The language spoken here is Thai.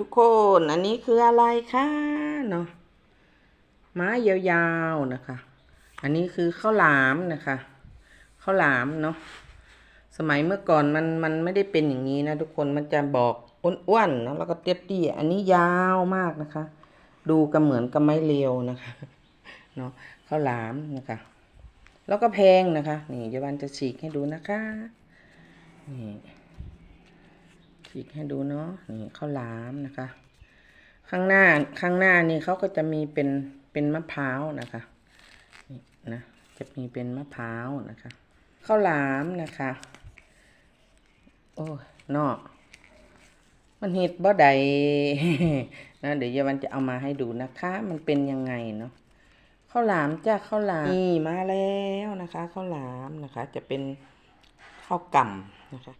ทุกคนอันนี้คืออะไรคะเนาะไม้ยาวๆนะคะ อันนี้คือข้าวหลามนะคะข้าวหลามเนาะสมัยเมื่อก่อนมันมันไม่ได้เป็นอย่างนี้นะทุกคนมันจะบอกอ้วนๆเนะแล้วก็เตี้ยๆอันนี้ยาวมากนะคะ ดูก็เหมือนกับไม้เรียวนะคะเนาะข้าวหลามนะคะ แล้วก็แพงนะคะ นี่เยาวันจะฉีกให้ดูนะคะนี่ ฉีกให้ดูเนาะนี่ข้าวหลามนะคะ ข้างหน้าข้างหน้านี่เขาก็จะมีเป็นเป็นมะพร้าวนะคะนี่นะจะมีเป็นมะพร้าวนะคะข้าวหลามนะคะ โอ้ยเนาะมันเห็ดบ่ใดนะเดี๋ยวเยาวันจะเอามาให้ดูนะคะ มันเป็นยังไงเนาะข้าวหลามจ้าข้าวหลามนี่มาแล้วนะคะข้าวหลามนะคะ จะเป็นข้าวก่ำนะคะ